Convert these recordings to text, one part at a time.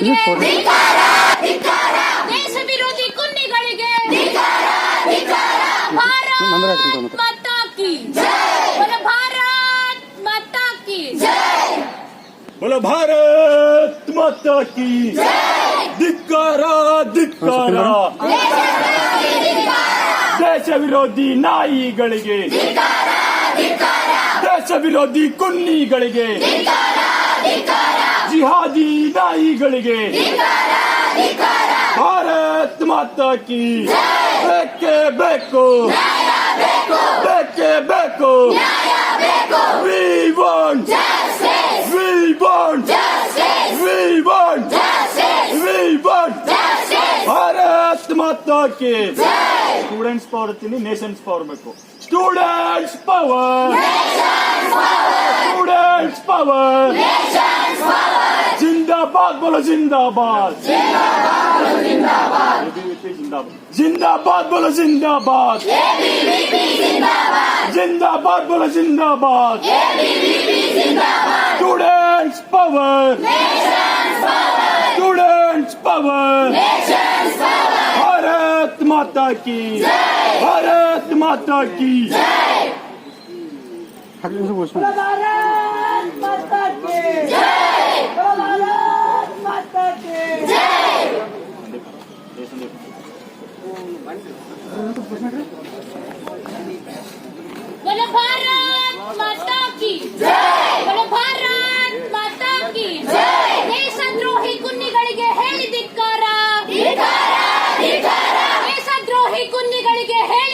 ಕುನ್ನಿಗಳಿಗೆ ದೇಶ ವಿರೋಧಿ ಕುನ್ನಿಗಳಿಗೆ ಭಾರತ್ ಮಾತಾ ಕಿ बोलो भारत माता की बोलो भारत माता की ಧಿಕ್ಕಾರ ಧಿಕ್ಕಾರ ದೇಶ ವಿರೋಧಿ ನಾಯಿಗಳಿಗೆ ದೇಶ ವಿರೋಧಿ ಕುನ್ನಿಗಳಿಗೆ ಜಿಹಾದಿ ನಾಯಿಗಳಿಗೆ ಭಾರತ್ ಮಾತಾ ಕಿ. ಬೇಕೇ ಬೇಕು. ಬೇಕೇ ಬೇಕು. We want we want we want we want Bharat Mata Ki. Students power ಇರ್ತೀನಿ ನೇಷನ್ಸ್ ಪವರ್ ಬೇಕು. Students power power! Nation's power! जिंदाबाद बोलो जिंदाबाद जिंदाबाद बोलो जिंदाबाद जिंदाबाद बोलो जिंदाबाद जिंदाबाद बोलो जिंदाबाद students power students power Bharat Mata की भारत माता की Hadi bizim hoşuma. माता की जय भारत माता की बोलो भारत माता की बोलो भारत ಮಾತಾ ಕಿ ದೇಶದ್ರೋಹಿ ಕುನ್ನಿಗಳಿಗೆ ಹೇಳಿ ಧಿಕ್ಕಾರ ದೇಶದ್ರೋಹಿ ಕುನ್ನಿಗಳಿಗೆ ಹೇಳಿ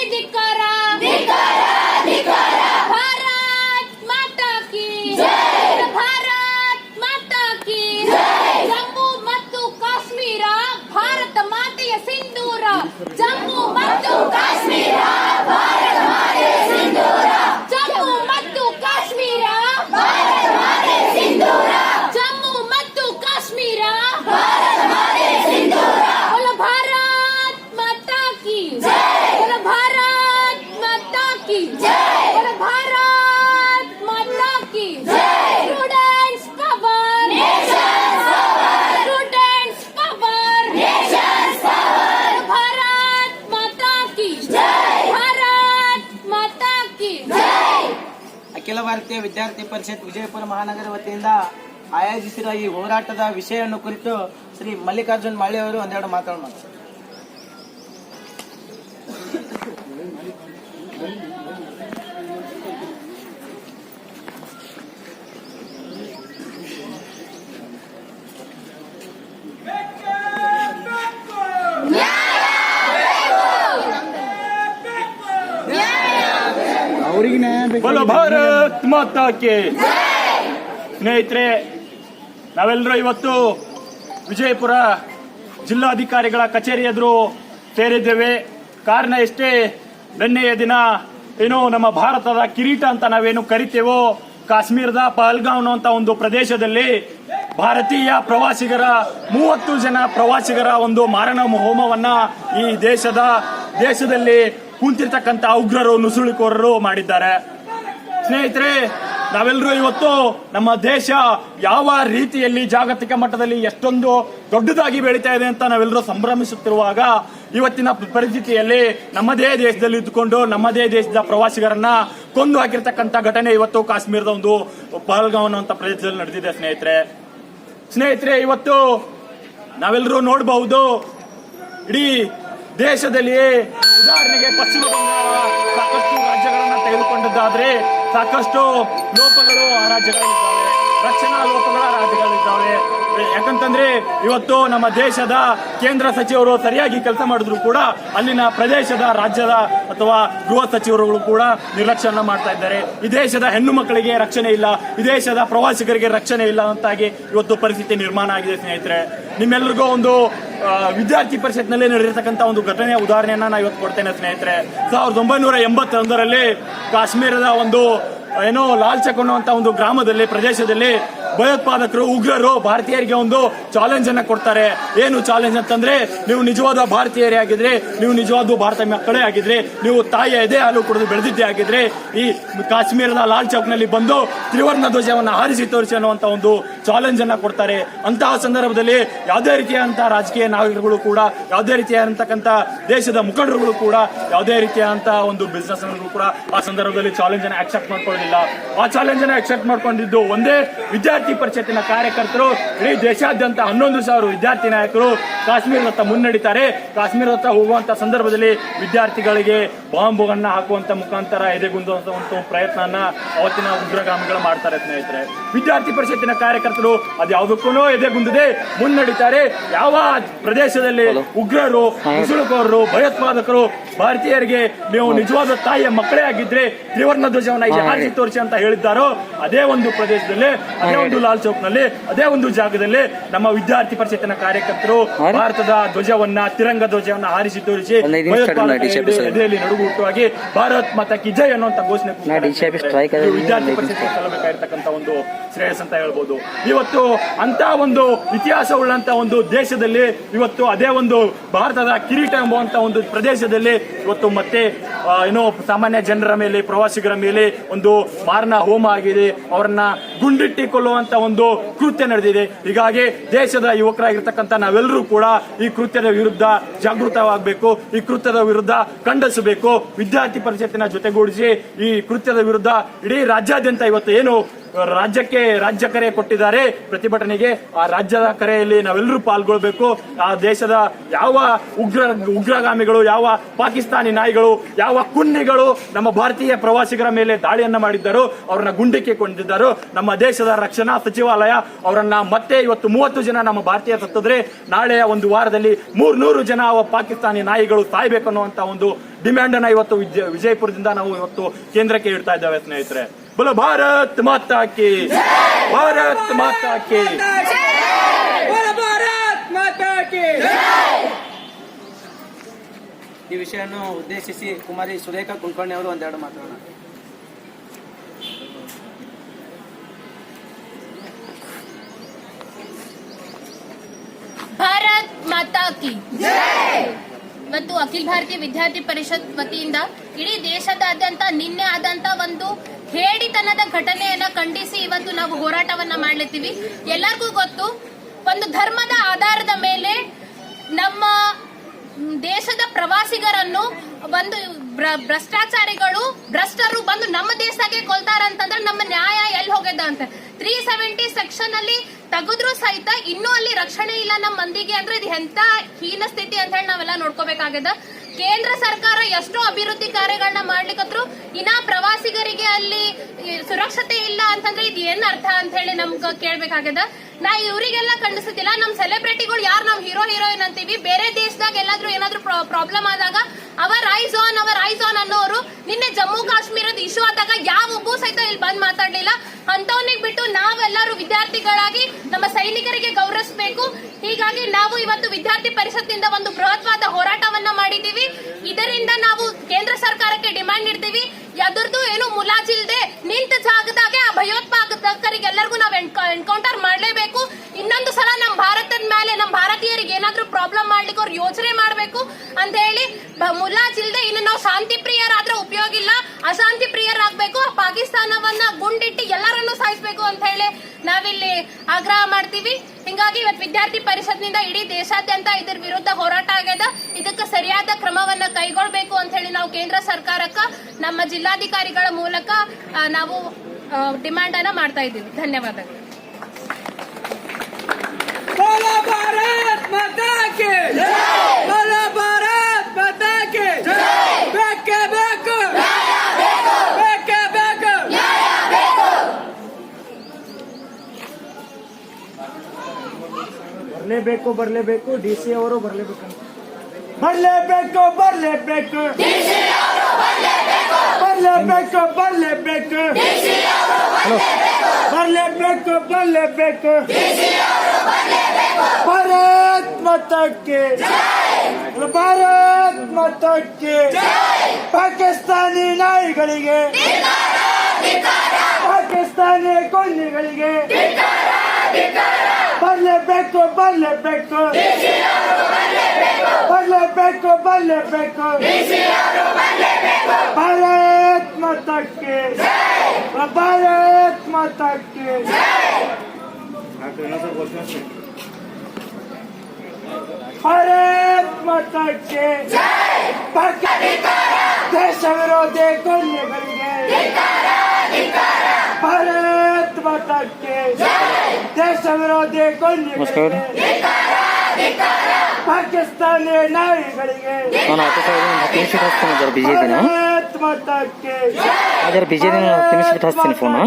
ಭಾರತೀಯ ವಿದ್ಯಾರ್ಥಿ ಪರಿಷತ್ ವಿಜಯಪುರ ಮಹಾನಗರ ವತಿಯಿಂದ ಆಯೋಜಿಸಿರುವ ಈ ಹೋರಾಟದ ವಿಷಯವನ್ನು ಕುರಿತು ಶ್ರೀ ಮಲ್ಲಿಕಾರ್ಜುನ್ ಮಾಳಿ ಅವರು ಒಂದೆರಡು ಮಾತಾಡೋಣ ಅವರಿಗೆ ಭಾರತ್! ಮಾತಾ ಕೆ ಸ್ನೇಹಿತರೆ, ನಾವೆಲ್ಲರೂ ಇವತ್ತು ವಿಜಯಪುರ ಜಿಲ್ಲಾಧಿಕಾರಿಗಳ ಕಚೇರಿ ಎದುರು ಸೇರಿದ್ದೇವೆ. ಕಾರಣ ಎಷ್ಟೇ, ನಿನ್ನೆಯ ದಿನ ಏನು ನಮ್ಮ ಭಾರತದ ಕಿರೀಟ ಅಂತ ನಾವೇನು ಕರಿತೇವೋ, ಕಾಶ್ಮೀರದ ಪಹಲ್ಗಾಂವ್ ಅಂತ ಒಂದು ಪ್ರದೇಶದಲ್ಲಿ ಭಾರತೀಯ ಪ್ರವಾಸಿಗರ, ಮೂವತ್ತು ಜನ ಪ್ರವಾಸಿಗರ ಒಂದು ಮಾರಣ ಹೋಮವನ್ನ ಈ ದೇಶದ, ದೇಶದಲ್ಲಿ ಕುಂತಿರ್ತಕ್ಕಂಥ ಉಗ್ರರು, ನುಸುಳುಕೋರರು ಮಾಡಿದ್ದಾರೆ. ಸ್ನೇಹಿತರೆ, ನಾವೆಲ್ಲರೂ ಇವತ್ತು ನಮ್ಮ ದೇಶ ಯಾವ ರೀತಿಯಲ್ಲಿ ಜಾಗತಿಕ ಮಟ್ಟದಲ್ಲಿ ಎಷ್ಟೊಂದು ದೊಡ್ಡದಾಗಿ ಬೆಳೀತಾ ಇದೆ ಅಂತ ನಾವೆಲ್ಲರೂ ಸಂಭ್ರಮಿಸುತ್ತಿರುವಾಗ ಇವತ್ತಿನ ಪರಿಸ್ಥಿತಿಯಲ್ಲಿ ನಮ್ಮದೇ ದೇಶದಲ್ಲಿ ಇದ್ದುಕೊಂಡು ನಮ್ಮದೇ ದೇಶದ ಪ್ರವಾಸಿಗರನ್ನ ಕೊಂದು ಹಾಕಿರ್ತಕ್ಕಂಥ ಘಟನೆ ಇವತ್ತು ಕಾಶ್ಮೀರದ ಒಂದು ಪಹಲ್ಗಾಂವ್ ಅನ್ನುವಂಥ ಪ್ರದೇಶದಲ್ಲಿ ನಡೆದಿದೆ ಸ್ನೇಹಿತರೆ. ಸ್ನೇಹಿತರೆ, ಇವತ್ತು ನಾವೆಲ್ಲರೂ ನೋಡಬಹುದು, ಇಡೀ ದೇಶದಲ್ಲಿ ಉದಾಹರಣೆಗೆ ಪಶ್ಚಿಮ ಬಂಗಾಳ ಸಾಕಷ್ಟು ರಾಜ್ಯಗಳನ್ನ ತೆಗೆದುಕೊಂಡದ್ದಾದ್ರೆ ಸಾಕಷ್ಟು ಲೋಪಗಳು ಆ ರಾಜ್ಯಗಳಲ್ಲಿದ್ದಾವೆ. ರಕ್ಷಣಾ ಲೋಪಗಳ ರಾಜ್ಯಗಳಿದ್ದಾವೆ ಯಾಕಂತಂದ್ರೆ ಇವತ್ತು ನಮ್ಮ ದೇಶದ ಕೇಂದ್ರ ಸಚಿವರು ಸರಿಯಾಗಿ ಕೆಲಸ ಮಾಡಿದ್ರು ಕೂಡ ಅಲ್ಲಿನ ಪ್ರದೇಶದ ರಾಜ್ಯದ ಅಥವಾ ಗೃಹ ಸಚಿವರುಗಳು ಕೂಡ ನಿರ್ಲಕ್ಷ್ಯನ ಮಾಡ್ತಾ ಇದ್ದಾರೆ. ಈ ದೇಶದ ಹೆಣ್ಣು ಮಕ್ಕಳಿಗೆ ರಕ್ಷಣೆ ಇಲ್ಲ, ಈ ದೇಶದ ಪ್ರವಾಸಿಗರಿಗೆ ರಕ್ಷಣೆ ಇಲ್ಲ ಅಂತಾಗಿ ಇವತ್ತು ಪರಿಸ್ಥಿತಿ ನಿರ್ಮಾಣ ಆಗಿದೆ ಸ್ನೇಹಿತರೆ. ನಿಮ್ಮೆಲ್ಲರಿಗೂ ಒಂದು ವಿದ್ಯಾರ್ಥಿ ಪರಿಷತ್ನಲ್ಲಿ ನಡೆದಿರ್ತಕ್ಕಂಥ ಒಂದು ಘಟನೆಯ ಉದಾಹರಣೆಯನ್ನ ನಾ ಇವತ್ತು ಕೊಡ್ತೇನೆ ಸ್ನೇಹಿತರೆ. ಸಾವಿರದ ಒಂಬೈನೂರ ಎಂಬತ್ತೊಂದರಲ್ಲಿ ಕಾಶ್ಮೀರದ ಒಂದು ಏನೋ ಲಾಲ್ಚಕ್ ಅನ್ನುವಂಥ ಒಂದು ಗ್ರಾಮದಲ್ಲಿ ಪ್ರದೇಶದಲ್ಲಿ ಭಯೋತ್ಪಾದಕರು, ಉಗ್ರರು ಭಾರತೀಯರಿಗೆ ಒಂದು ಚಾಲೆಂಜ್ ಅನ್ನ ಕೊಡ್ತಾರೆ. ಏನು ಚಾಲೆಂಜ್ ಅಂತಂದ್ರೆ, ನೀವು ನಿಜವಾದ ಭಾರತೀಯರೇ ಆಗಿದ್ರೆ, ನೀವು ನಿಜವಾದ ಭಾರತ ಮಕ್ಕಳೇ ಆಗಿದ್ರೆ, ನೀವು ತಾಯಿಯ ಎದೆ ಹಾಲು ಕುಡಿದು ಬೆಳೆದಿದ್ದೇ ಆಗಿದ್ರೆ, ಈ ಕಾಶ್ಮೀರದ ಲಾಲ್ ಚೌಕ್ನಲ್ಲಿ ಬಂದು ತ್ರಿವರ್ಣ ಧ್ವಜವನ್ನು ಹಾರಿಸಿ ತೋರಿಸಿ ಅನ್ನುವಂತ ಒಂದು ಚಾಲೆಂಜ್ ಅನ್ನ ಕೊಡ್ತಾರೆ. ಅಂತಹ ಸಂದರ್ಭದಲ್ಲಿ ಯಾವುದೇ ರೀತಿಯಾದಂತಹ ರಾಜಕೀಯ ನಾಯಕರುಗಳು ಕೂಡ, ಯಾವುದೇ ರೀತಿಯಾದಂತಕ್ಕಂಥ ದೇಶದ ಮುಖಂಡರುಗಳು ಕೂಡ, ಯಾವುದೇ ರೀತಿಯಾದಂತಹ ಒಂದು ಬಿಸ್ನೆಸ್ ಕೂಡ ಆ ಸಂದರ್ಭದಲ್ಲಿ ಚಾಲೆಂಜ್ ಅನ್ನ ಅಕ್ಸೆಪ್ಟ್ ಮಾಡ್ಕೊಳ್ಳೋದಿಲ್ಲ. ಆ ಚಾಲೆಂಜ್ ಅನ್ನ ಅಕ್ಸೆಪ್ಟ್ ಮಾಡ್ಕೊಂಡಿದ್ದು ಒಂದೇ ವಿದ್ಯಾರ್ಥಿ ಪರಿಷತ್ತಿನ ಕಾರ್ಯಕರ್ತರು ಇಡೀ ದೇಶಾದ್ಯಂತ ಹನ್ನೊಂದು ಸಾವಿರ ವಿದ್ಯಾರ್ಥಿ ನಾಯಕರು ಕಾಶ್ಮೀರದತ್ತ ಮುನ್ನಡೀತಾರೆ. ಕಾಶ್ಮೀರದತ್ತ ಹೋಗುವಂತ ಸಂದರ್ಭದಲ್ಲಿ ವಿದ್ಯಾರ್ಥಿಗಳಿಗೆ ಬಾಂಬುಗಳನ್ನ ಹಾಕುವಂತ ಮುಖಾಂತರ ಎದೆಗುಂದುವಂತ ಒಂದು ಪ್ರಯತ್ನನ ಅವತ್ತಿನ ಉಗ್ರಗಾಮಿಗಳು ಮಾಡ್ತಾರೆ ಸ್ನೇಹಿತರೆ. ವಿದ್ಯಾರ್ಥಿ ಪರಿಷತ್ತಿನ ಕಾರ್ಯಕರ್ತರು ಅದು ಯಾವುದಕ್ಕೂ ಎದೆಗುಂದದೆ ಮುನ್ನಡೀತಾರೆ. ಯಾವ ಪ್ರದೇಶದಲ್ಲಿ ಉಗ್ರರು ಮುಸುಳುಕೋರರು ಭಯೋತ್ಪಾದಕರು ಭಾರತೀಯರಿಗೆ ನೀವು ನಿಜವಾದ ತಾಯಿಯ ಮಕ್ಕಳೇ ಆಗಿದ್ರೆ ತ್ರಿವರ್ಣ ಧ್ವಜವನ್ನ ಯಾರಿಗೆ ತೋರಿಸಿ ಅಂತ ಹೇಳಿದ್ದಾರೋ ಅದೇ ಒಂದು ಪ್ರದೇಶದಲ್ಲಿ ಅದೇ ಒಂದು ಲಾಲ್ ಚೌಕ್ನಲ್ಲಿ ಅದೇ ಒಂದು ಜಾಗದಲ್ಲಿ ನಮ್ಮ ವಿದ್ಯಾರ್ಥಿ ಪರಿಷತ್ತಿನ ಕಾರ್ಯಕರ್ತರು ಭಾರತದ ಧ್ವಜವನ್ನ ತಿರಂಗ ಧ್ವಜವನ್ನ ಹಾರಿಸಿ ತೋರಿಸಿ ಎದೆಯಲ್ಲಿ ನಡುಗುಟ್ಟುವಾಗಿ ಭಾರತ್ ಮಾತಾ ಕಿ ಜೈ ಅನ್ನುವಂತ ಘೋಷಣೆ ವಿದ್ಯಾರ್ಥಿ ಪರಿಷತ್ತಿರ್ತಕ್ಕಂತ ಸಲ್ಲಬೇಕಾಗಿರ್ತಕ್ಕಂಥ ಒಂದು ಶ್ರೇಯಸ್ ಅಂತ ಹೇಳ್ಬೋದು. ಇವತ್ತು ಅಂತ ಒಂದು ಇತಿಹಾಸ ಉಳ್ಳಂತ ಒಂದು ದೇಶದಲ್ಲಿ ಇವತ್ತು ಅದೇ ಒಂದು ಭಾರತದ ಕಿರೀಟ ಎಂಬುವಂತ ಒಂದು ಪ್ರದೇಶದಲ್ಲಿ ಇವತ್ತು ಮತ್ತೆ ಏನೋ ಸಾಮಾನ್ಯ ಜನರ ಮೇಲೆ ಪ್ರವಾಸಿಗರ ಮೇಲೆ ಒಂದು ಮಾರಣ ಹೋಮ ಆಗಿದೆ. ಅವರನ್ನ ಗುಂಡಿಟ್ಟಿ ಕೊಲ್ಲುವಂತ ಒಂದು ಕೃತ್ಯ ನಡೆದಿದೆ. ಹೀಗಾಗಿ ದೇಶದ ಯುವಕರಾಗಿರ್ತಕ್ಕಂಥ ನಾವೆಲ್ಲರೂ ಕೂಡ ಈ ಕೃತ್ಯದ ವಿರುದ್ಧ ಜಾಗೃತವಾಗಬೇಕು, ಈ ಕೃತ್ಯದ ವಿರುದ್ಧ ಖಂಡಿಸಬೇಕು. ವಿದ್ಯಾರ್ಥಿ ಪರಿಷತ್ತಿನ ಜೊತೆಗೂಡಿಸಿ ಈ ಕೃತ್ಯದ ವಿರುದ್ಧ ಇಡೀ ರಾಜ್ಯಾದ್ಯಂತ ಇವತ್ತು ಏನು ರಾಜ್ಯಕ್ಕೆ ರಾಜ್ಯ ಕರೆ ಕೊಟ್ಟಿದ್ದಾರೆ. ಪ್ರತಿಭಟನೆಗೆ ಆ ರಾಜ್ಯದ ಕರೆಯಲ್ಲಿ ನಾವೆಲ್ಲರೂ ಪಾಲ್ಗೊಳ್ಬೇಕು. ಆ ದೇಶದ ಯಾವ ಉಗ್ರ, ಉಗ್ರಗಾಮಿಗಳು, ಯಾವ ಪಾಕಿಸ್ತಾನಿ ನಾಯಿಗಳು, ಯಾವ ಕುನ್ನಿಗಳು ನಮ್ಮ ಭಾರತೀಯ ಪ್ರವಾಸಿಗರ ಮೇಲೆ ದಾಳಿಯನ್ನ ಮಾಡಿದ್ದರು, ಅವರನ್ನ ಗುಂಡಿಕ್ಕೆ ಕೊಂಡಿದ್ದರು. ನಮ್ಮ ದೇಶದ ರಕ್ಷಣಾ ಸಚಿವಾಲಯ ಅವರನ್ನ ಮತ್ತೆ ಇವತ್ತು ಮೂವತ್ತು ಜನ ನಮ್ಮ ಭಾರತೀಯ ಸತ್ತಿದ್ರೆ ನಾಳೆಯ ಒಂದು ವಾರದಲ್ಲಿ ಮೂರ್ನೂರು ಜನ ಪಾಕಿಸ್ತಾನಿ ನಾಯಿಗಳು ಸಾಯ್ಬೇಕನ್ನುವಂತ ಒಂದು ಡಿಮ್ಯಾಂಡ್ ಅನ್ನ ಇವತ್ತು ವಿಜಯ- ವಿಜಯಪುರದಿಂದ ನಾವು ಇವತ್ತು ಕೇಂದ್ರಕ್ಕೆ ಇಡ್ತಾ ಇದ್ದೇವೆ ಸ್ನೇಹಿತರೆ. बोलो भारत माता की भारत माता की बोलो भारत माता की ಈ ವಿಷಯವನ್ನು ಉದ್ದೇಶಿಸಿ ಕುಮಾರಿ ಸುರೇಖಾ ಕುಲಕರ್ಣಿ ಅವರು ಒಂದೆರಡು ಮಾತಾಡೋಣ ಭಾರತ್ ಮಾತಾ ಕಿ ಇವತ್ತು ಅಖಿಲ ಭಾರತೀಯ ವಿದ್ಯಾರ್ಥಿ ಪರಿಷತ್ ವತಿಯಿಂದ ಇಡೀ ದೇಶದಾದ್ಯಂತ ನಿನ್ನೆ ಆದಂತ ಒಂದು ಹೇಡಿತನದ ಘಟನೆಯನ್ನ ಖಂಡಿಸಿ ಇವತ್ತು ನಾವು ಹೋರಾಟವನ್ನ ಮಾಡ್ಲಿತ್ತೀವಿ. ಎಲ್ಲರಿಗೂ ಗೊತ್ತು, ಒಂದು ಧರ್ಮದ ಆಧಾರದ ಮೇಲೆ ನಮ್ಮ ದೇಶದ ಪ್ರವಾಸಿಗರನ್ನು ಒಂದು ಭ್ರ- ಭ್ರಷ್ಟಾಚಾರಿಗಳು, ಭ್ರಷ್ಟರು ಬಂದು ನಮ್ಮ ದೇಶದಾಗೆ ಕೊಲ್ತಾರಂತಂದ್ರೆ ನಮ್ಮ ನ್ಯಾಯ ಎಲ್ಲಿ ಹೋಗ್ಯದ ಅಂತ. ತ್ರೀ ಸೆವೆಂಟಿ ಸೆಕ್ಷನ್ ಅಲ್ಲಿ ತೆಗೆದ್ರು ಸಹಿತ ಇನ್ನೂ ಅಲ್ಲಿ ರಕ್ಷಣೆ ಇಲ್ಲ ನಮ್ಮ ಮಂದಿಗೆ ಅಂದ್ರೆ ಇದು ಎಂತ ಹೀನ ಸ್ಥಿತಿ ಅಂತ ಹೇಳಿ ನಾವೆಲ್ಲ ನೋಡ್ಕೋಬೇಕಾಗ್ಯದ. ಕೇಂದ್ರ ಸರ್ಕಾರ ಎಷ್ಟೋ ಅಭಿವೃದ್ಧಿ ಕಾರ್ಯಗಳನ್ನ ಮಾಡ್ಲಿಕ್ಕತ್ರು ಇನ್ನ ಪ್ರವಾಸಿಗರಿಗೆ ಅಲ್ಲಿ ಸುರಕ್ಷತೆ ಇಲ್ಲ ಅಂತಂದ್ರೆ ಇದು ಏನ್ ಅರ್ಥ ಅಂತ ಹೇಳಿ ನಮ್ಗೆ ಕೇಳ್ಬೇಕಾಗ್ಯದ. ನಾ ಇವರಿಗೆಲ್ಲ ಖಂಡಿಸುತ್ತಿಲ್ಲ. ನಮ್ ಸೆಲೆಬ್ರಿಟಿಗಳು ಯಾರು? ನಾವು ಹೀರೋ ಹೀರೋಯಿನ್ ಅಂತೀವಿ. ಬೇರೆ ದೇಶದಾಗ ಎಲ್ಲಾದ್ರೂ ಏನಾದ್ರೂ ಪ್ರಾಬ್ಲಮ್ ಆದಾಗ our eyes on our eyes on ಅನ್ನೋರು ನಿನ್ನೆ ಜಮ್ಮು ಕಾಶ್ಮೀರದ ಇಶ್ಯೂ ಆದಾಗ ಯಾವ ಒಬ್ಬೂ ಸಹಿತ ಇಲ್ಲಿ ಬಂದ್ ಮಾತಾಡ್ಲಿಲ್ಲ. ಅಂತವನಿಗೆ ಬಿಟ್ಟು ನಾವೆಲ್ಲರೂ ವಿದ್ಯಾರ್ಥಿಗಳಾಗಿ ನಮ್ಮ ಸೈನಿಕರಿಗೆ ಗೌರವಿಸಬೇಕು. ಹೀಗಾಗಿ ನಾವು ಇವತ್ತು ವಿದ್ಯಾರ್ಥಿ ಪರಿಷತ್ತಿಂದ ಒಂದು ಬೃಹತ್ವಾದ ಹೋರಾಟವನ್ನ ಮಾಡಿದೀವಿ ಇದರಿಂದ ನಾವು ಕೇಂದ್ರ ಸರ್ಕಾರಕ್ಕೆ ಡಿಮ್ಯಾಂಡ್ ಇಡ್ತೀವಿ. ಅದರದ್ದು ಏನು ಮುಲಾಜಿಲ್ದೆ ನಿಂತ ಜಾಗದಾಗೆ ಆ ಭಯೋತ್ಪಾದಕರಿಗೆಲ್ಲರಿಗೂ ನಾವು ಎನ್ಕೌಂಟರ್ ಮಾಡಲೇಬೇಕು. ಇನ್ನೊಂದು ಸಲ ನಮ್ಮ ಭಾರತದ ಮೇಲೆ ನಮ್ಮ ಭಾರತೀಯರಿಗೆ ಏನಾದ್ರೂ ಪ್ರಾಬ್ಲಮ್ ಮಾಡ್ಲಿಕ್ಕೆ ಅವ್ರು ಯೋಚನೆ ಮಾಡಬೇಕು ಅಂತ ಹೇಳಿ ಮುಲಾಜಿಲ್ದೆ ಇನ್ನು ನಾವು ಶಾಂತಿ ಪ್ರಿಯರಾದ್ರೆ ಉಪಯೋಗ ಇಲ್ಲ. ಅಶಾಂತಿ ಪ್ರಿಯರಾಗಬೇಕು ಪಾಕಿಸ್ತಾನವನ್ನ ಗುಂಡಿಟ್ಟು ಎಲ್ಲರನ್ನು ಸಾಯಿಸಬೇಕು ಅಂತ ಹೇಳಿ ನಾವಿಲ್ಲಿ ಆಗ್ರಹ ಮಾಡ್ತೀವಿ. ಹಿಂಗಾಗಿ ಇವತ್ತು ವಿದ್ಯಾರ್ಥಿ ಪರಿಷತ್ನಿಂದ ಇಡೀ ದೇಶಾದ್ಯಂತ ಇದ್ರ ವಿರುದ್ಧ ಹೋರಾಟ ಆಗ್ಯದ. ಇದಕ್ಕೆ ಸರಿಯಾದ ಕ್ರಮವನ್ನ ಕೈಗೊಳ್ಬೇಕು ಅಂತ ಹೇಳಿ ನಾವು ಕೇಂದ್ರ ಸರ್ಕಾರಕ್ಕ, ನಮ್ಮ ಜಿಲ್ಲಾಧಿಕಾರಿಗಳ ಮೂಲಕ ನಾವು ಡಿಮ್ಯಾಂಡ್ ಅನ್ನ ಮಾಡ್ತಾ ಇದ್ದೀವಿ. ಧನ್ಯವಾದಗಳು. के। भला भारत बता के। बेके बेको। बेके बेको। बरले बेको बरले बेको। डीसी और बरले बेको। बरले बेको बरले बेको। डीसी और बरले बेको। बरले बेको बरले बेको। डीसी और बरले बेको। ಬರಲೇಬೇಕು ಬರಲೇಬೇಕು ಭಾರತ್ ಮಾತಾಕ್ಕೆ. ಭಾರತ್ ಮಾತಾಕ್ಕೆ. ಪಾಕಿಸ್ತಾನಿ ನಾಯಿಗಳಿಗೆ. ಪಾಕಿಸ್ತಾನಿ ಕೊಲ್ಲಿಗಳಿಗೆ ಬರಲೇಬೇಕು ಬರಲೇಬೇಕು ಬರಲೇಬೇಕು ಬರಲೇಬೇಕು ಭಾರತ್ ಮಾತಾಕ್ಕೆ. ಭಾರತ್ ಮಾತಾಕ್ಕೆ ಭಾರತ್ ಮಾತಾ ಕಿ ಪಾಕಿ- ದೇಶ ವಿರೋಧಿ ಕೊನೆಗಳಿಗೆ ಭಾರತ್ ಮಾತಾ ಕಿ ದೇಶ ವಿರೋಧಿ ಕೊನೆಗಳಿಗೆ ಪಾಕಿಸ್ತಾನಿ ನಾಯಿಗಳಿಗೆ ನಾನು ಹತ್ತು ಸಾವಿರ ಒಂದು ಹತ್ತು ನಿಮಿಷ ಹಚ್ತೀನಿ ಜರ ಬಿಜಿ ಇದೀನಿ ಭಾರತ್ ಮಾತಾ ಕಿ ಜರ ಬಿಜಿ ಇದೀನಿ ಹತ್ತು ನಿಮಿಷ ಬಿಟ್ಟು ಹಚ್ತೀನಿ ಫೋನು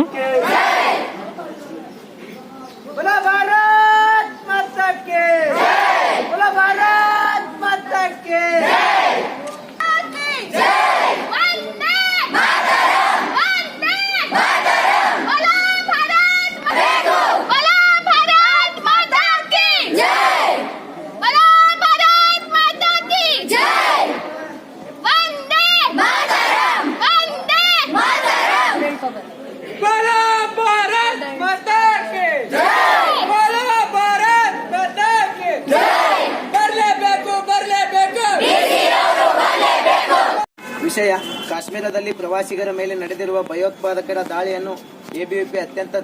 ವಿಷಯ. ಕಾಶ್ಮೀರದಲ್ಲಿ ಪ್ರವಾಸಿಗರ ಮೇಲೆ ನಡೆದಿರುವ ಭಯೋತ್ಪಾದಕರ ದಾಳಿಯನ್ನು ಎಬಿವಿಪಿ ಅತ್ಯಂತ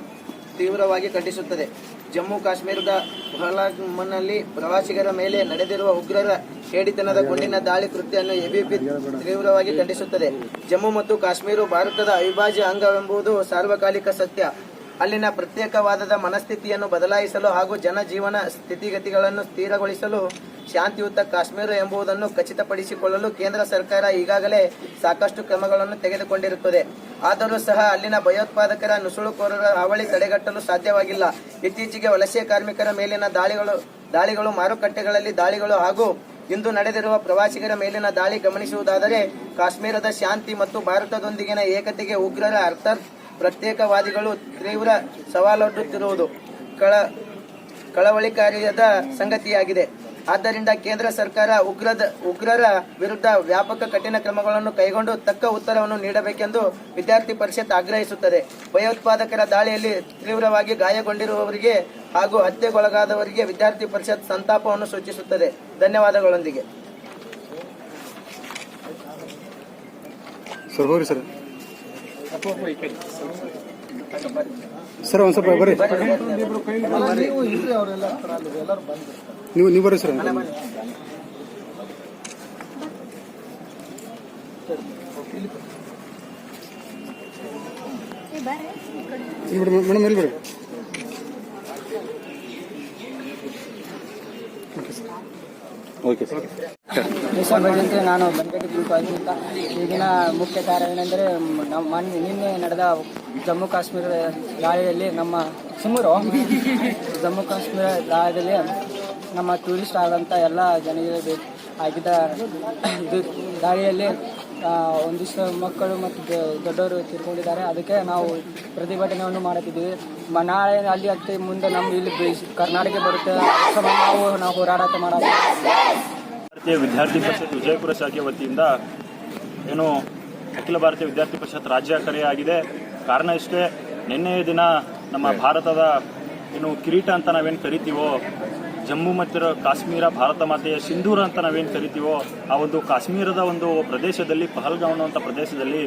ತೀವ್ರವಾಗಿ ಖಂಡಿಸುತ್ತದೆ. ಜಮ್ಮು ಕಾಶ್ಮೀರದ ಪಹಲ್ಗಾಮ್ನಲ್ಲಿ ಪ್ರವಾಸಿಗರ ಮೇಲೆ ನಡೆದಿರುವ ಉಗ್ರರ ಹೇಡಿತನದ ಗುಂಡಿನ ದಾಳಿ ಕೃತ್ಯವನ್ನು ಎಬಿಪಿ ತೀವ್ರವಾಗಿ ಖಂಡಿಸುತ್ತದೆ. ಜಮ್ಮು ಮತ್ತು ಕಾಶ್ಮೀರ ಭಾರತದ ಅವಿಭಾಜ್ಯ ಅಂಗವೆಂಬುದು ಸಾರ್ವಕಾಲಿಕ ಸತ್ಯ. ಅಲ್ಲಿನ ಪ್ರತ್ಯೇಕವಾದದ ಮನಸ್ಥಿತಿಯನ್ನು ಬದಲಾಯಿಸಲು ಹಾಗೂ ಜನಜೀವನ ಸ್ಥಿತಿಗತಿಗಳನ್ನು ಸ್ಥಿರಗೊಳಿಸಲು ಶಾಂತಿಯುತ ಕಾಶ್ಮೀರ ಎಂಬುದನ್ನು ಖಚಿತಪಡಿಸಿಕೊಳ್ಳಲು ಕೇಂದ್ರ ಸರ್ಕಾರ ಈಗಾಗಲೇ ಸಾಕಷ್ಟು ಕ್ರಮಗಳನ್ನು ತೆಗೆದುಕೊಂಡಿರುತ್ತದೆ. ಆದರೂ ಸಹ ಅಲ್ಲಿನ ಭಯೋತ್ಪಾದಕರ ನುಸುಳುಕೋರರ ಹಾವಳಿ ತಡೆಗಟ್ಟಲು ಸಾಧ್ಯವಾಗಿಲ್ಲ. ಇತ್ತೀಚೆಗೆ ವಲಸೆ ಕಾರ್ಮಿಕರ ಮೇಲಿನ ದಾಳಿಗಳು ದಾಳಿಗಳು ಮಾರುಕಟ್ಟೆಗಳಲ್ಲಿ ದಾಳಿಗಳು ಹಾಗೂ ಇಂದು ನಡೆದಿರುವ ಪ್ರವಾಸಿಗರ ಮೇಲಿನ ದಾಳಿ ಗಮನಿಸುವುದಾದರೆ ಕಾಶ್ಮೀರದ ಶಾಂತಿ ಮತ್ತು ಭಾರತದೊಂದಿಗಿನ ಏಕತೆಗೆ ಉಗ್ರರ ಅರ್ಥಾತ್ ಪ್ರತ್ಯೇಕವಾದಿಗಳು ತೀವ್ರ ಸವಾಲೊಡ್ಡುತ್ತಿರುವುದು ಕಳ, ಕಳವಳಿಕಾರಿಯಾದ ಸಂಗತಿಯಾಗಿದೆ. ಆದ್ದರಿಂದ ಕೇಂದ್ರ ಸರ್ಕಾರ ಉಗ್ರದ, ಉಗ್ರರ ವಿರುದ್ಧ ವ್ಯಾಪಕ ಕಠಿಣ ಕ್ರಮಗಳನ್ನು ಕೈಗೊಂಡು ತಕ್ಕ ಉತ್ತರವನ್ನು ನೀಡಬೇಕೆಂದು ವಿದ್ಯಾರ್ಥಿ ಪರಿಷತ್ ಆಗ್ರಹಿಸುತ್ತದೆ. ಭಯೋತ್ಪಾದಕರ ದಾಳಿಯಲ್ಲಿ ತೀವ್ರವಾಗಿ ಗಾಯಗೊಂಡಿರುವವರಿಗೆ ಹಾಗೂ ಹತ್ಯೆಗೊಳಗಾದವರಿಗೆ ವಿದ್ಯಾರ್ಥಿ ಪರಿಷತ್ ಸಂತಾಪವನ್ನು ಸೂಚಿಸುತ್ತದೆ. ಧನ್ಯವಾದಗಳೊಂದಿಗೆ. ಸರ್ ಒಂದು ಸ್ವಲ್ಪ ಬರ್ರಿ. ನೀವು ನೀವು ಬರ್ರಿ ಸರ್. ಮೇಡಮ್ ಎಲ್ಲಿ ಸರ್ ಓಕೆ ಸರ್ ಭಜಂತ್ರಿ ನಾನು ಬಂಕಟಿ ಗ್ರೂಪ್ ಅಂತ. ಈಗಿನ ಮುಖ್ಯ ಕಾರಣ ಏನೆಂದರೆ ನಮ್ಮ ಮೊನ್ನೆ ನಿನ್ನೆ ನಡೆದ ಜಮ್ಮು ಕಾಶ್ಮೀರದ ದಾಳಿಯಲ್ಲಿ ನಮ್ಮ ಸುಮೂರು ಜಮ್ಮು ಕಾಶ್ಮೀರ ದಾಳಿಯಲ್ಲಿ ನಮ್ಮ ಟೂರಿಸ್ಟ್ ಆದಂಥ ಎಲ್ಲ ಜನರಿಗೆ ಆಗಿದ್ದ ದಾಳಿಯಲ್ಲಿ ಒಂದಿಷ್ಟು ಮಕ್ಕಳು ಮತ್ತು ದೊಡ್ಡವರು ತಿಳ್ಕೊಂಡಿದ್ದಾರೆ ಅದಕ್ಕೆ ನಾವು ಪ್ರತಿಭಟನೆಯನ್ನು ಮಾಡುತ್ತಿದ್ದೀವಿ. ನಾಳೆ ಅಲ್ಲಿ ಹತ್ತಿ ಮುಂದೆ ನಮ್ಮ ಇಲ್ಲಿ ಕರ್ನಾಟಕ ಬರುತ್ತೆ. ನಾವು ನಾವು ಹೋರಾಟ ಮಾಡೋದು ಭಾರತೀಯ ವಿದ್ಯಾರ್ಥಿ ಪರಿಷತ್ ವಿಜಯಪುರ ಶಾಖೆ ವತಿಯಿಂದ ಏನು ಅಖಿಲ ಭಾರತೀಯ ವಿದ್ಯಾರ್ಥಿ ಪರಿಷತ್ ರಾಜ್ಯ ಕರೆಯಾಗಿದೆ. ಕಾರಣ ಇಷ್ಟೇ ನಿನ್ನೆಯ ದಿನ ನಮ್ಮ ಭಾರತದ ಏನು ಕಿರೀಟ ಅಂತ ನಾವೇನು ಕರಿತೀವೋ ಜಮ್ಮು ಮತ್ತು ಕಾಶ್ಮೀರ ಭಾರತ ಮಾತೆಯ ಸಿಂಧೂರ ಅಂತ ನಾವೇನು ಕರಿತೀವೋ ಆ ಒಂದು ಕಾಶ್ಮೀರದ ಒಂದು ಪ್ರದೇಶದಲ್ಲಿ ಪಹಲ್ಗಾಮ್ ಅನ್ನುವಂಥ ಪ್ರದೇಶದಲ್ಲಿ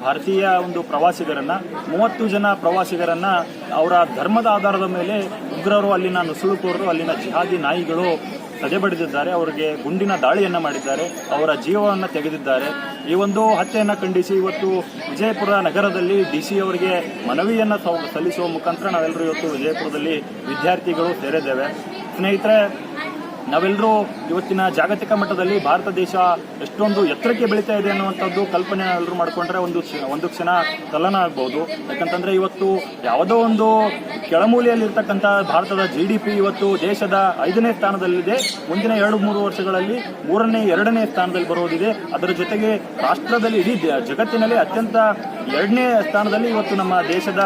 ಭಾರತೀಯ ಒಂದು ಪ್ರವಾಸಿಗರನ್ನ, ಮೂವತ್ತು ಜನ ಪ್ರವಾಸಿಗರನ್ನ ಅವರ ಧರ್ಮದ ಆಧಾರದ ಮೇಲೆ ಉಗ್ರರು ಅಲ್ಲಿನ ನುಸುಳುಕೋರರು, ಅಲ್ಲಿನ ಜಿಹಾದಿ ನಾಯಿಗಳು ತಡೆಬಡಿದಿದ್ದಾರೆ, ಅವರಿಗೆ ಗುಂಡಿನ ದಾಳಿಯನ್ನು ಮಾಡಿದ್ದಾರೆ, ಅವರ ಜೀವವನ್ನು ತೆಗೆದಿದ್ದಾರೆ. ಈ ಒಂದು ಹತ್ಯೆಯನ್ನು ಖಂಡಿಸಿ ಇವತ್ತು ವಿಜಯಪುರ ನಗರದಲ್ಲಿ ಡಿ ಸಿ ಅವರಿಗೆ ಮನವಿಯನ್ನು ಸವ- ಸಲ್ಲಿಸುವ ಮುಖಾಂತರ ನಾವೆಲ್ಲರೂ ಇವತ್ತು ವಿಜಯಪುರದಲ್ಲಿ ವಿದ್ಯಾರ್ಥಿಗಳು ಸೇರಿದ್ದೇವೆ. ಸ್ನೇಹಿತರೆ ನಾವೆಲ್ಲರೂ ಇವತ್ತಿನ ಜಾಗತಿಕ ಮಟ್ಟದಲ್ಲಿ ಭಾರತ ದೇಶ ಎಷ್ಟೊಂದು ಎತ್ತರಕ್ಕೆ ಬೆಳೀತಾ ಇದೆ ಅನ್ನುವಂಥದ್ದು ಕಲ್ಪನೆ ಎಲ್ಲರೂ ಮಾಡ್ಕೊಂಡ್ರೆ ಒಂದು ಒಂದು ಕ್ಷಣ ತಲನ ಆಗ್ಬೋದು. ಯಾಕಂತಂದ್ರೆ ಇವತ್ತು ಯಾವುದೋ ಒಂದು ಕೆಳಮೂಲೆಯಲ್ಲಿರ್ತಕ್ಕಂಥ ಭಾರತದ ಜಿ ಡಿ ಪಿ ಇವತ್ತು ದೇಶದ ಐದನೇ ಸ್ಥಾನದಲ್ಲಿದೆ. ಮುಂದಿನ ಎರಡು ಮೂರು ವರ್ಷಗಳಲ್ಲಿ ಮೂರನೇ, ಎರಡನೇ ಸ್ಥಾನದಲ್ಲಿ ಬರೋದಿದೆ ಅದರ ಜೊತೆಗೆ ರಾಷ್ಟ್ರದಲ್ಲಿ ಇಡೀ ಜಗತ್ತಿನಲ್ಲಿ ಅತ್ಯಂತ ಎರಡನೇ ಸ್ಥಾನದಲ್ಲಿ ಇವತ್ತು ನಮ್ಮ ದೇಶದ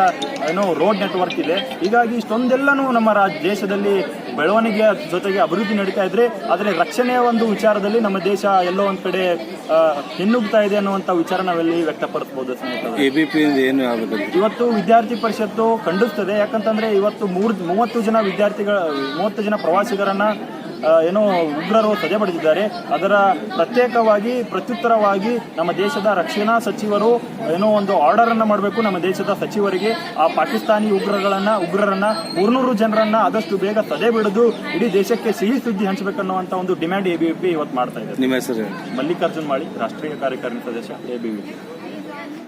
ಏನೋ ರೋಡ್ ನೆಟ್ವರ್ಕ್ ಇದೆ. ಹೀಗಾಗಿ ಇಷ್ಟೊಂದೆಲ್ಲನೂ ನಮ್ಮ ರಾಜ್, ದೇಶದಲ್ಲಿ ಬೆಳವಣಿಗೆಯ ಜೊತೆಗೆ ಅಭಿವೃದ್ಧಿ ನಡೀತಾ ಇದ್ರೆ ಆದರೆ ರಕ್ಷಣೆಯ ಒಂದು ವಿಚಾರದಲ್ಲಿ ನಮ್ಮ ದೇಶ ಎಲ್ಲೋ ಒಂದ್ ಕಡೆ ಹಿನ್ನುಗ್ತಾ ಇದೆ ಅನ್ನುವಂಥ ವಿಚಾರ ನಾವೆಲ್ಲಿ ವ್ಯಕ್ತಪಡಿಸಬಹುದು ಏನು ಇವತ್ತು ವಿದ್ಯಾರ್ಥಿ ಪರಿಷತ್ತು ಖಂಡಿಸ್ತದೆ. ಯಾಕಂತಂದ್ರೆ ಇವತ್ತು ಮೂರ್ ಮೂವತ್ತು ಜನ ವಿದ್ಯಾರ್ಥಿಗಳ ಮೂವತ್ತು ಜನ ಪ್ರವಾಸಿಗರನ್ನ ಏನೋ ಉಗ್ರರು ಸದೆ ಪಡೆದಿದ್ದಾರೆ ಅದರ ಪ್ರತ್ಯೇಕವಾಗಿ ಪ್ರತ್ಯುತ್ತರವಾಗಿ ನಮ್ಮ ದೇಶದ ರಕ್ಷಣಾ ಸಚಿವರು ಏನೋ ಒಂದು ಆರ್ಡರ್ ಅನ್ನ ಮಾಡಬೇಕು ನಮ್ಮ ದೇಶದ ಸಚಿವರಿಗೆ. ಆ ಪಾಕಿಸ್ತಾನಿ ಉಗ್ರಗಳನ್ನ ಉಗ್ರರನ್ನ ಮೂರ್ನೂರು ಜನರನ್ನ ಆದಷ್ಟು ಬೇಗ ಸದೆ ಬಿಡದು ಇಡೀ ದೇಶಕ್ಕೆ ಸಿಹಿ ಸುದ್ದಿ ಹಂಚಬೇಕನ್ನುವಂತ ಒಂದು ಡಿಮ್ಯಾಂಡ್ ಎಬಿವಿಪಿ ಇವತ್ತು ಮಾಡ್ತಾ ಇದೆ ನಿಮ್ಮ ಹೆಸರು ಮಲ್ಲಿಕಾರ್ಜುನ್ ಮಾಳಿ ರಾಷ್ಟ್ರೀಯ ಕಾರ್ಯಕಾರಿಣಿ ಸದಸ್ಯ ಎಬಿವಿಪಿ